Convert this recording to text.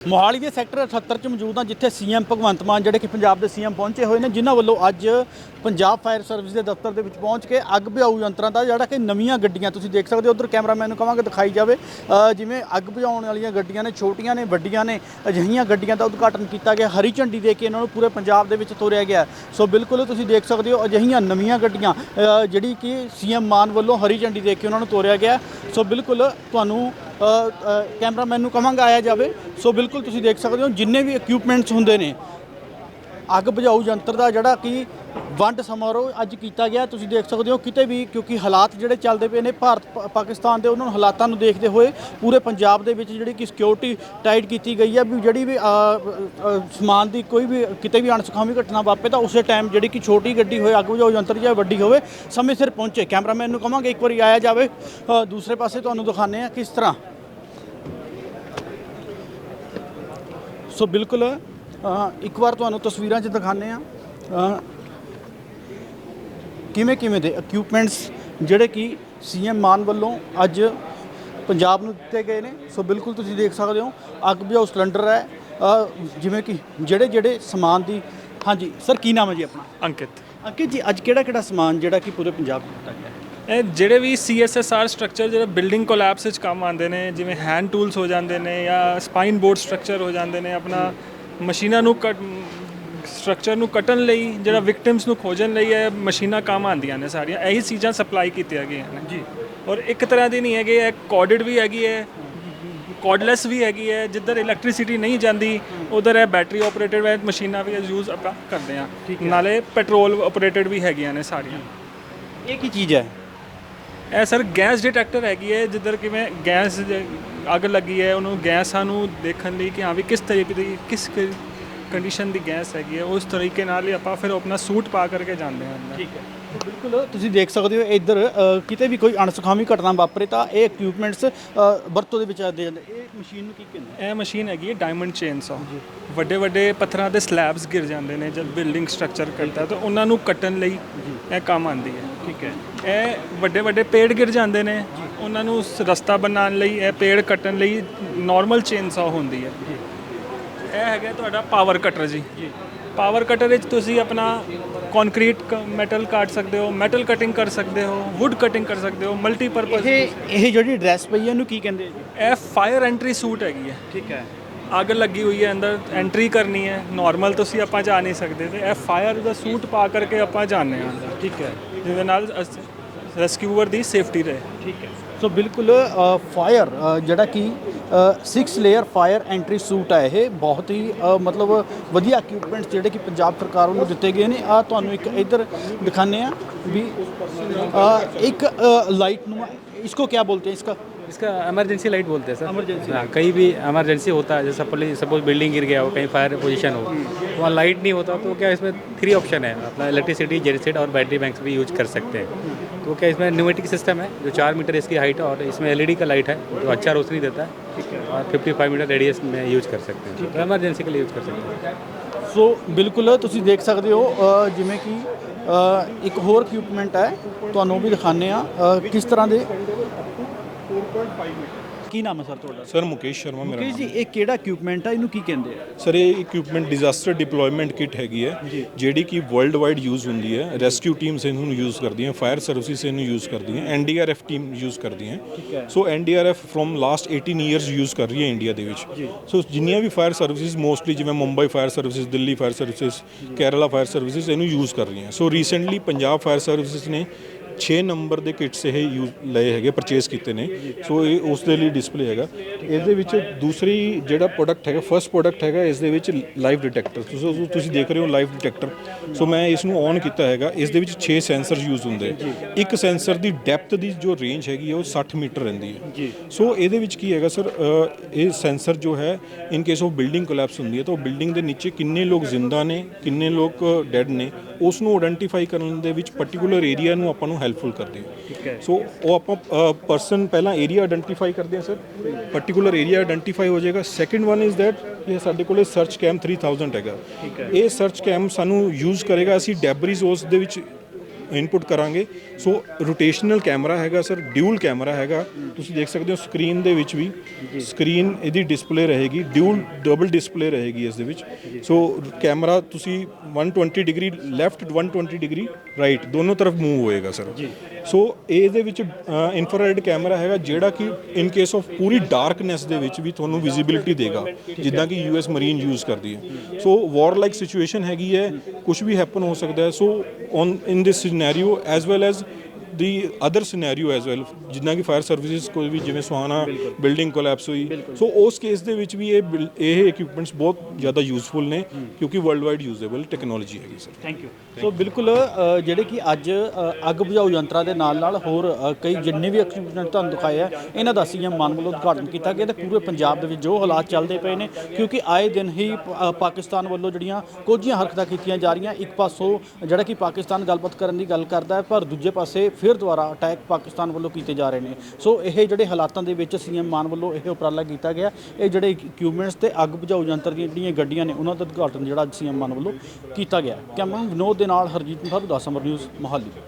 ਮੋਹਾਲੀ ਦੇ ਸੈਕਟਰ 78 ਚ ਮੌਜੂਦ ਹਾਂ, ਜਿੱਥੇ ਸੀਐਮ ਭਗਵੰਤ ਮਾਨ ਜਿਹੜੇ ਕਿ ਪੰਜਾਬ ਦੇ ਸੀਐਮ ਪਹੁੰਚੇ ਹੋਏ ਨੇ, ਜਿਨ੍ਹਾਂ ਵੱਲੋਂ ਅੱਜ ਪੰਜਾਬ ਫਾਇਰ ਸਰਵਿਸ ਦੇ ਦਫ਼ਤਰ ਦੇ ਵਿੱਚ ਪਹੁੰਚ ਕੇ ਅੱਗ ਬੁਝਾਊ ਯੰਤਰਾਂ ਦਾ ਜਿਹੜਾ ਕਿ ਨਵੀਆਂ ਗੱਡੀਆਂ, ਤੁਸੀਂ ਦੇਖ ਸਕਦੇ ਹੋ, ਉਧਰ ਕੈਮਰਾਮੈਨ ਨੂੰ ਕਹਾਂਗੇ ਦਿਖਾਈ ਜਾਵੇ ਜਿਵੇਂ ਅੱਗ ਬੁਝਾਉਣ ਵਾਲੀਆਂ ਗੱਡੀਆਂ ਨੇ, ਛੋਟੀਆਂ ਨੇ, ਵੱਡੀਆਂ ਨੇ, ਅਜਿਹੀਆਂ ਗੱਡੀਆਂ ਦਾ ਉਦਘਾਟਨ ਕੀਤਾ ਗਿਆ, ਹਰੀ ਝੰਡੀ ਦੇ ਕੇ ਇਹਨਾਂ ਨੂੰ ਪੂਰੇ ਪੰਜਾਬ ਦੇ ਵਿੱਚ ਤੋਰਿਆ ਗਿਆ। ਸੋ ਬਿਲਕੁਲ ਤੁਸੀਂ ਦੇਖ ਸਕਦੇ ਹੋ, ਅਜਿਹੀਆਂ ਨਵੀਆਂ ਗੱਡੀਆਂ ਜਿਹੜੀ ਕਿ ਸੀਐਮ ਮਾਨ ਵੱਲੋਂ ਹਰੀ ਝੰਡੀ ਦੇ ਕੇ ਉਹਨਾਂ ਨੂੰ ਤੋਰਿਆ ਗਿਆ। ਸੋ ਬਿਲਕੁਲ ਤੁਹਾਨੂੰ ਕੈਮਰਾਮੈਨ ਨੂੰ ਕਵਾਂਗਾ ਆਇਆ ਜਾਵੇ। ਸੋ ਬਿਲਕੁਲ ਤੁਸੀਂ ਦੇਖ ਸਕਦੇ ਹੋ, ਜਿੰਨੇ ਵੀ ਇਕਵਿਪਮੈਂਟਸ ਹੁੰਦੇ ਨੇ, ਅੱਗ ਬੁਝਾਊ ਯੰਤਰ ਦਾ ਜਿਹੜਾ ਕਿ ਵੰਡ ਸਮਾਰੋਹ ਅੱਜ ਕੀਤਾ ਗਿਆ, ਤੁਸੀਂ ਦੇਖ ਸਕਦੇ ਹੋ ਕਿਤੇ ਵੀ, ਕਿਉਂਕਿ ਹਾਲਾਤ ਜਿਹੜੇ ਚੱਲਦੇ ਪਏ ਨੇ ਭਾਰਤ ਪਾਕਿਸਤਾਨ ਦੇ, ਉਹਨਾਂ ਨੂੰ ਹਾਲਾਤਾਂ ਨੂੰ ਦੇਖਦੇ ਹੋਏ ਪੂਰੇ ਪੰਜਾਬ ਦੇ ਵਿੱਚ ਜਿਹੜੀ ਕਿ ਸਿਕਿਉਰਿਟੀ ਟਾਈਟ ਕੀਤੀ ਗਈ ਹੈ, ਵੀ ਜਿਹੜੀ ਵੀ ਸਮਾਨ ਦੀ ਕੋਈ ਵੀ, ਕਿਤੇ ਵੀ ਅਣਸੁਖਾਵੀ ਘਟਨਾ ਵਾਪੇ ਤਾਂ ਉਸੇ ਟਾਈਮ ਜਿਹੜੀ ਕਿ ਛੋਟੀ ਗੱਡੀ ਹੋਏ, ਅੱਗ ਬੁਝਾਊ ਯੰਤਰ ਜਾਂ ਵੱਡੀ ਹੋਵੇ, ਸਮੇਂ ਸਿਰ ਪਹੁੰਚੇ। ਕੈਮਰਾਮੈਨ ਨੂੰ ਕਹਾਂਗੇ ਇੱਕ ਵਾਰੀ ਆਇਆ ਜਾਵੇ। ਦੂਸਰੇ ਪਾਸੇ ਤੁਹਾਨੂੰ ਦਿਖਾਉਂਦੇ ਆ ਕਿਸ ਤਰ੍ਹਾਂ ਸੋ ਬਿਲਕੁਲ ਇੱਕ ਵਾਰ ਤੁਹਾਨੂੰ ਤਸਵੀਰਾਂ 'ਚ ਦਿਖਾਉਂਦੇ ਆ ਕਿਵੇਂ ਕਿਵੇਂ ਦੇ ਇਕਵਿਪਮੈਂਟਸ ਜਿਹੜੇ ਕਿ ਸੀਐਮ ਮਾਨ ਵੱਲੋਂ ਅੱਜ ਪੰਜਾਬ ਨੂੰ ਦਿੱਤੇ ਗਏ ਨੇ। ਸੋ ਬਿਲਕੁਲ ਤੁਸੀਂ ਦੇਖ ਸਕਦੇ ਹੋ ਅੱਗ ਬੁਝਾਊ ਸਿਲੰਡਰ ਹੈ। ਜਿਵੇਂ ਕਿ ਜਿਹੜੇ ਜਿਹੜੇ ਸਮਾਨ ਦੀ ਹਾਂਜੀ ਸਰ ਕੀ ਨਾਮ ਹੈ ਜੀ ਆਪਣਾ? ਅੰਕਿਤ। ਅੰਕਿਤ ਜੀ ਅੱਜ ਕਿਹੜਾ ਕਿਹੜਾ ਸਮਾਨ ਜਿਹੜਾ ਕਿ ਪੂਰੇ ਪੰਜਾਬ 'ਚ ਦਿੱਤਾ ਗਿਆ ਹੈ? ਇਹ ਜਿਹੜੇ ਵੀ CSSR ਸਟਰਕਚਰ ਜਿਹੜੇ ਬਿਲਡਿੰਗ ਕੋਲੈਪਸ ਵਿੱਚ ਕੰਮ ਆਉਂਦੇ ਨੇ ਜਿਵੇਂ ਹੈਂਡ ਟੂਲਸ ਹੋ ਜਾਂਦੇ ਨੇ ਜਾਂ ਸਪਾਈਨ ਬੋਰਡ ਸਟਰਕਚਰ ਹੋ ਜਾਂਦੇ ਨੇ ਆਪਣਾ ਮਸ਼ੀਨਾਂ ਨੂੰ ਕੱਟ ਸਟਰਕਚਰ ਨੂੰ ਕੱਟਣ ਲਈ ਜਿਹੜਾ ਵਿਕਟਿਮਸ ਨੂੰ ਖੋਜਣ ਲਈ ਇਹ ਮਸ਼ੀਨਾਂ ਕੰਮ ਆਉਂਦੀਆਂ ਨੇ ਸਾਰੀਆਂ। ਇਹੀ ਚੀਜ਼ਾਂ ਸਪਲਾਈ ਕੀਤੀਆਂ ਗਈਆਂ ਨੇ। ਜੀ। ਔਰ ਇੱਕ ਤਰ੍ਹਾਂ ਦੀ ਨਹੀਂ ਹੈਗੀ ਇਹ ਕੋਡਡ ਵੀ ਹੈਗੀ ਹੈ ਕੋਡਲੈਸ ਵੀ ਹੈਗੀ ਹੈ। ਜਿੱਧਰ ਇਲੈਕਟ੍ਰਿਸਿਟੀ ਨਹੀਂ ਜਾਂਦੀ ਉਧਰ ਇਹ ਬੈਟਰੀ ਆਪਰੇਟਡ ਵੈ ਮਸ਼ੀਨਾਂ ਵੀ ਯੂਜ਼ ਆਪਾਂ ਕਰਦੇ ਆ ਨਾਲੇ ਪੈਟਰੋਲ ਆਪਰੇਟਡ ਵੀ ਹੈਗੀਆਂ ਨੇ ਸਾਰੀਆਂ। ਇਹ ਕੀ ਚੀਜ਼ ਹੈ? ਇਹ ਸਰ ਗੈਸ ਡਿਟੈਕਟਰ ਹੈਗੀ ਹੈ, ਜਿੱਧਰ ਕਿਵੇਂ ਗੈਸ ਅੱਗ ਲੱਗੀ ਹੈ, ਉਹਨੂੰ ਗੈਸਾਂ ਨੂੰ ਦੇਖਣ ਲਈ ਕਿ ਹਾਂ ਵੀ ਕਿਸ ਤਰੀਕੇ ਦੀ ਕਿਸ ਕੰਡੀਸ਼ਨ ਦੀ ਗੈਸ ਹੈਗੀ ਹੈ ਉਸ ਤਰੀਕੇ ਨਾਲ ਹੀ ਆਪਾਂ ਫਿਰ ਆਪਣਾ ਸੂਟ ਪਾ ਕਰਕੇ ਜਾਂਦੇ ਹਾਂ ਅੰਦਰ। ਠੀਕ ਹੈ। ਬਿਲਕੁਲ ਤੁਸੀਂ ਦੇਖ ਸਕਦੇ ਹੋ ਇੱਧਰ ਕਿਤੇ ਵੀ ਕੋਈ ਅਣਸੁਖਾਵੀ ਘਟਨਾ ਵਾਪਰੇ ਤਾਂ ਇਹ ਇਕਵਿਪਮੈਂਟਸ ਵਰਤੋਂ ਦੇ ਵਿੱਚ ਆਉਂਦੇ ਜਾਂਦੇ ਇਹ ਮਸ਼ੀਨ ਨੂੰ ਕੀ ਕਹਿੰਦੇ ਇਹ ਮਸ਼ੀਨ ਹੈਗੀ ਹੈ ਡਾਇਮੰਡ ਚੇਨ ਸੌ ਵੱਡੇ ਵੱਡੇ ਪੱਥਰਾਂ ਦੇ ਸਲੈਬਸ ਗਿਰ ਜਾਂਦੇ ਨੇ ਜਦ ਬਿਲਡਿੰਗ ਸਟਰਕਚਰ ਕਰਦਾ ਤਾਂ ਉਹਨਾਂ ਨੂੰ ਕੱਟਣ ਲਈ ਇਹ ਕੰਮ ਆਉਂਦੀ ਹੈ। ਠੀਕ ਹੈ। ਇਹ ਵੱਡੇ ਵੱਡੇ ਪੇੜ ਗਿਰ ਜਾਂਦੇ ਨੇ ਉਹਨਾਂ ਨੂੰ ਰਸਤਾ ਬਣਾਉਣ ਲਈ ਇਹ ਪੇੜ ਕੱਟਣ ਲਈ ਨਾਰਮਲ ਚੇਨ ਸੌ ਹੁੰਦੀ ਹੈ। ਇਹ ਹੈਗਾ ਤੁਹਾਡਾ ਪਾਵਰ ਕਟਰ ਜੀ। ਪਾਵਰ ਕਟਰ ਵਿੱਚ ਤੁਸੀਂ ਆਪਣਾ ਕੰਕਰੀਟ ਮੈਟਲ ਕੱਟ ਸਕਦੇ ਹੋ ਮੈਟਲ ਕਟਿੰਗ ਕਰ ਸਕਦੇ ਹੋ ਵੁੱਡ ਕਟਿੰਗ ਕਰ ਸਕਦੇ ਹੋ ਮਲਟੀਪਰਪਸ ਇਹ ਇਹ ਜਿਹੜੀ ਡਰੈਸ ਪਈ ਹੈ ਇਹਨੂੰ ਕੀ ਕਹਿੰਦੇ ਜੀ? ਇਹ ਫਾਇਰ ਐਂਟਰੀ ਸੂਟ ਹੈਗੀ ਹੈ ਠੀਕ ਹੈ। ਅੱਗ ਲੱਗੀ ਹੋਈ ਹੈ ਅੰਦਰ ਐਂਟਰੀ ਕਰਨੀ ਹੈ। ਨਾਰਮਲ ਤੁਸੀਂ ਆਪਾਂ ਜਾ ਨਹੀਂ ਸਕਦੇ ਤੇ ਇਹ ਫਾਇਰ ਦਾ ਸੂਟ ਪਾ ਕਰਕੇ ਆਪਾਂ ਜਾਂਦੇ ਹਾਂ ਠੀਕ ਹੈ। ਜਿਹਦੇ ਨਾਲ ਰੈਸਕਿਊਅਰ ਦੀ ਸੇਫਟੀ ਰਹੇ। ਠੀਕ ਹੈ। ਸੋ ਬਿਲਕੁਲ ਫਾਇਰ ਜਿਹੜਾ ਕਿ 6 ਲੇਅਰ ਫਾਇਰ ਐਂਟਰੀ ਸੂਟ ਹੈ ਇਹ ਬਹੁਤ ਹੀ ਅ, ਮਤਲਬ ਵਧੀਆ ਇਕਵਿਪਮੈਂਟਸ ਜਿਹੜੇ ਕਿ ਪੰਜਾਬ ਸਰਕਾਰ ਵੱਲੋਂ ਦਿੱਤੇ ਗਏ ਨੇ ਆ ਤੁਹਾਨੂੰ ਇੱਕ ਇੱਧਰ ਦਿਖਾਣੇ ਆ ਵੀ ਅ, ਇੱਕ ਲਾਈਟ ਨੂੰ इसको क्या बोलते हैं इसका इसका इमरजेंसी लाइट बोलते हैं सर Emergency हाँ कहीं भी इमरजेंसी होता है जैसे सपोज बिल्डिंग गिर गया हो कहीं फायर पोजीशन हो वहाँ लाइट नहीं होता तो क्या इसमें थ्री ऑप्शन है अपना इलेक्ट्रिसिटी जेनसेट और बैटरी बैंक्स भी यूज कर सकते हैं तो क्या इसमें न्यूमेटिक सिस्टम है जो चार मीटर इसकी हाइट है और इसमें एलईडी का लाइट है जो अच्छा रोशनी देता है और 55 मीटर रेडियस में यूज कर सकते हैं तो इमरजेंसी के लिए यूज कर सकते हैं ਸੋ ਬਿਲਕੁਲ ਤੁਸੀਂ ਦੇਖ ਸਕਦੇ ਹੋ ਅ, ਜਿਵੇਂ ਕਿ ਅ, ਇੱਕ ਹੋਰ ਇਕਵਿਪਮੈਂਟ ਹੈ ਤੁਹਾਨੂੰ ਉਹ ਵੀ ਦਿਖਾਣੇ ਆ ਕਿਸ ਤਰ੍ਹਾਂ ਦੇ ਕੀ ਨਾਮ ਹੈ ਸਰ ਤੁਹਾਡਾ? ਸਰ ਮੁਕੇਸ਼ ਸ਼ਰਮਾ ਮੇਰਾ ਮੁਕੇਸ਼ ਜੀ ਇਹ ਕਿਹੜਾ ਇਕਵਿਪਮੈਂਟ ਹੈ ਇਹਨੂੰ ਕੀ ਕਹਿੰਦੇ ਆ? ਸਰ ਇਹ ਇਕਵਿਪਮੈਂਟ ਡਿਜ਼ਾਸਟਰ ਡਿਪਲੋਇਮੈਂਟ ਕਿਟ ਹੈਗੀ ਹੈ ਜਿਹੜੀ ਕਿ ਵਰਲਡ ਵਾਈਡ ਯੂਜ਼ ਹੁੰਦੀ ਹੈ। ਰੈਸਕਿਊ ਟੀਮਸ ਇਹਨੂੰ ਯੂਜ਼ ਕਰਦੀਆਂ ਫਾਇਰ ਸਰਵਿਸਿਜ਼ ਇਹਨੂੰ ਯੂਜ਼ ਕਰਦੀਆਂ ਐਨਡੀਆਰਐਫ ਟੀਮ ਯੂਜ਼ ਕਰਦੀਆਂ। So NDRF from last 18 years use ਕਰ ਰਹੀ ਹੈ ਇੰਡੀਆ ਦੇ ਵਿੱਚ। ਸੋ ਜਿੰਨੀਆਂ ਵੀ ਫਾਇਰ ਸਰਵਿਸਿਜ਼ ਮੋਸਟਲੀ ਜਿਵੇਂ Mumbai fire services Delhi fire services Kerala fire services ਇਹਨੂੰ ਯੂਜ਼ ਕਰ ਰਹੀਆਂ। So recently Punjab fire services ਨੇ 6 ਨੰਬਰ ਦੇ ਕਿਟਸ ਇਹ ਯੂਜ਼ ਲਏ ਹੈਗੇ ਪਰਚੇਸ ਕੀਤੇ ਨੇ। ਸੋ ਇਹ ਉਸ ਦੇ ਲਈ ਡਿਸਪਲੇ ਹੈਗਾ। ਇਸ ਦੇ ਵਿੱਚ ਦੂਸਰੀ ਜਿਹੜਾ ਪ੍ਰੋਡਕਟ ਹੈਗਾ ਫਰਸਟ ਪ੍ਰੋਡਕਟ ਹੈਗਾ ਇਸ ਦੇ ਵਿੱਚ ਲਾਈਵ ਡਿਟੈਕਟਰ ਤੁਸੀਂ ਤੁਸੀਂ ਦੇਖ ਰਹੇ ਹੋ ਲਾਈਵ ਡਿਟੈਕਟਰ ਸੋ ਮੈਂ ਇਸ ਨੂੰ ਔਨ ਕੀਤਾ ਹੈਗਾ। ਇਸ ਦੇ ਵਿੱਚ 6 ਸੈਂਸਰ ਯੂਜ਼ ਹੁੰਦੇ ਇੱਕ ਸੈਂਸਰ ਦੀ ਡੈਪਥ ਦੀ ਜੋ ਰੇਂਜ ਹੈਗੀ ਉਹ 60 ਮੀਟਰ ਰਹਿੰਦੀ ਹੈ ਸੋ ਇਹਦੇ ਵਿੱਚ ਕੀ ਹੈਗਾ ਸਰ ਇਹ ਸੈਂਸਰ ਜੋ ਹੈ in case of building collapse ਹੁੰਦੀ ਹੈ ਤਾਂ ਉਹ ਬਿਲਡਿੰਗ ਦੇ ਨੀਚੇ ਕਿੰਨੇ ਲੋਕ ਜ਼ਿੰਦਾ ਨੇ ਕਿੰਨੇ ਲੋਕ ਡੈਡ ਨੇ ਉਸ ਨੂੰ ਆਇਡੈਂਟੀਫਾਈ ਕਰਨ ਦੇ ਵਿੱਚ ਪਾਰਟਿਕੂਲਰ ਏਰੀਆ ਨੂੰ ਆਪਾਂ ਨੂੰ ਹੈਲਪਫੁਲ ਕਰਦੇ ਹੈ। ਸੋ ਉਹ ਆਪਾਂ ਪਰਸਨ ਪਹਿਲਾਂ ਏਰੀਆ ਆਇਡੈਂਟੀਫਾਈ ਕਰਦੇ ਹਾਂ ਸਰ ਪਾਰਟਿਕੂਲਰ ਏਰੀਆ ਆਇਡੈਂਟੀਫਾਈ ਹੋ ਜਾਏਗਾ। ਸੈਕੰਡ ਵਨ ਇਜ਼ ਦੈਟ ਇਹ ਸਾਡੇ ਕੋਲੇ ਸਰਚ ਕੈਮ 3000 ਹੈਗਾ। ਇਹ ਸਰਚ ਕੈਮ ਸਾਨੂੰ ਯੂਜ਼ ਕਰੇਗਾ। ਅਸੀਂ ਡੈਬਰੀਜ਼ ਉਸ ਦੇ ਵਿੱਚ ਇਨਪੁਟ ਕਰਾਂਗੇ। ਸੋ ਰੋਟੇਸ਼ਨਲ ਕੈਮਰਾ ਹੈਗਾ ਸਰ ਡਿਊਲ ਕੈਮਰਾ ਹੈਗਾ। ਤੁਸੀਂ ਦੇਖ ਸਕਦੇ ਹੋ ਸਕਰੀਨ ਦੇ ਵਿੱਚ ਵੀ। ਸਕਰੀਨ ਇਹਦੀ ਡਿਸਪਲੇ ਰਹੇਗੀ ਡਿਊਲ ਡਬਲ ਡਿਸਪਲੇ ਰਹੇਗੀ ਇਸ ਦੇ ਵਿੱਚ। ਸੋ ਕੈਮਰਾ ਤੁਸੀਂ 120 ਡਿਗਰੀ ਲੈਫਟ 120 ਡਿਗਰੀ ਰਾਈਟ ਦੋਨੋਂ ਤਰਫ ਮੂਵ ਹੋਏਗਾ ਸਰ ਸੋ ਇਹਦੇ ਵਿੱਚ ਇਨਫਰਾਰੈਡ ਕੈਮਰਾ ਹੈਗਾ ਜਿਹੜਾ ਕਿ ਇਨ ਕੇਸ ਆਫ ਪੂਰੀ ਡਾਰਕਨੈਸ ਦੇ ਵਿੱਚ ਵੀ ਤੁਹਾਨੂੰ ਵਿਜ਼ਿਬਿਲਿਟੀ ਦੇਗਾ ਜਿੱਦਾਂ ਕਿ ਯੂਐਸ ਮਰੀਨ ਯੂਜ਼ ਕਰਦੀ ਹੈ। ਸੋ ਵਾਰ ਲਾਈਕ ਸਿਚੁਏਸ਼ਨ ਹੈਗੀ ਹੈ ਕੁਝ ਵੀ ਹੈਪਨ ਹੋ ਸਕਦਾ ਹੈ। So on in this scenario as well as the other scenario as well ਜਿੱਦਾਂ ਕਿ ਫਾਇਰ ਸਰਵਿਸਿਜ਼ ਕੋਈ ਵੀ ਜਿਵੇਂ ਸੁਹਾਣਾ ਬਿਲਡਿੰਗ ਕੋਲੈਪਸ ਹੋਈ। ਸੋ ਉਸ ਕੇਸ ਦੇ ਵਿੱਚ ਵੀ ਇਹ ਇਹ ਇਕਵਿਪਮੈਂਟਸ ਬਹੁਤ ਜ਼ਿਆਦਾ ਯੂਜ਼ਫੁਲ ਨੇ ਕਿਉਂਕਿ ਵਰਲਡ ਵਾਈਡ ਯੂਜ਼ੇਬਲ ਟੈਕਨੋਲੋਜੀ ਹੈਗੀ ਸਰ ਥੈਂਕ ਯੂ ਸੋ ਬਿਲਕੁਲ ਜਿਹੜੇ ਕਿ ਅੱਜ ਅੱਗ ਬੁਝਾਊ ਯੰਤਰਾਂ ਦੇ ਨਾਲ ਨਾਲ ਹੋਰ ਕਈ ਜਿੰਨੇ ਵੀ ਐਕਸੀਡੈਂਟ ਤੁਹਾਨੂੰ ਦਿਖਾਏ ਆ ਇਹਨਾਂ ਦਾ ਸੀਐਮ ਮਾਨ ਵੱਲੋਂ ਉਦਘਾਟਨ ਕੀਤਾ ਗਿਆ ਤੇ ਪੂਰੇ ਪੰਜਾਬ ਦੇ ਵਿੱਚ ਜੋ ਹਾਲਾਤ ਚੱਲਦੇ ਪਏ ਨੇ ਕਿਉਂਕਿ ਆਏ ਦਿਨ ਹੀ ਪਾਕਿਸਤਾਨ ਵੱਲੋਂ ਜਿਹੜੀਆਂ ਕੋਝੀਆਂ ਹਰਕਤਾਂ ਕੀਤੀਆਂ ਜਾ ਰਹੀਆਂ ਇੱਕ ਪਾਸੋਂ ਜਿਹੜਾ ਕਿ ਪਾਕਿਸਤਾਨ ਗੱਲਬਾਤ ਕਰਨ ਦੀ ਗੱਲ ਕਰਦਾ ਹੈ ਪਰ ਦੂਜੇ ਪਾਸੇ ਫਿਰ ਦੁਬਾਰਾ ਅਟੈਕ ਪਾਕਿਸਤਾਨ ਵੱਲੋਂ ਕੀਤੇ ਜਾ ਰਹੇ ਨੇ। ਸੋ ਇਹ ਜਿਹੜੇ ਹਾਲਾਤਾਂ ਦੇ ਵਿੱਚ ਸੀਐਮ ਮਾਨ ਵੱਲੋਂ ਇਹ ਉਪਰਾਲਾ ਕੀਤਾ ਗਿਆ। ਇਹ ਜਿਹੜੇ ਇਕਵਿਪਮੈਂਟਸ ਤੇ ਅੱਗ ਬੁਝਾਊ ਯੰਤਰ ਦੀਆਂ ਜਿਹੜੀਆਂ ਗੱਡੀਆਂ ਨੇ, ਉਹਨਾਂ ਦਾ ਉਦਘਾਟਨ ਜਿਹੜਾ ਅੱਜ ਸੀਐਮ ਮਾਨ ਵੱਲੋਂ ਕੀਤਾ ਗਿਆ। ਕੈਮਰਾ ਵਿਨੋਦ ਦੇ ਨਾਲ ਹਰਜੀਤ ਮਹਾਰੂ ਦਾ ਸਮਰ ਨਿਊਜ਼ ਮੋਹਾਲੀ।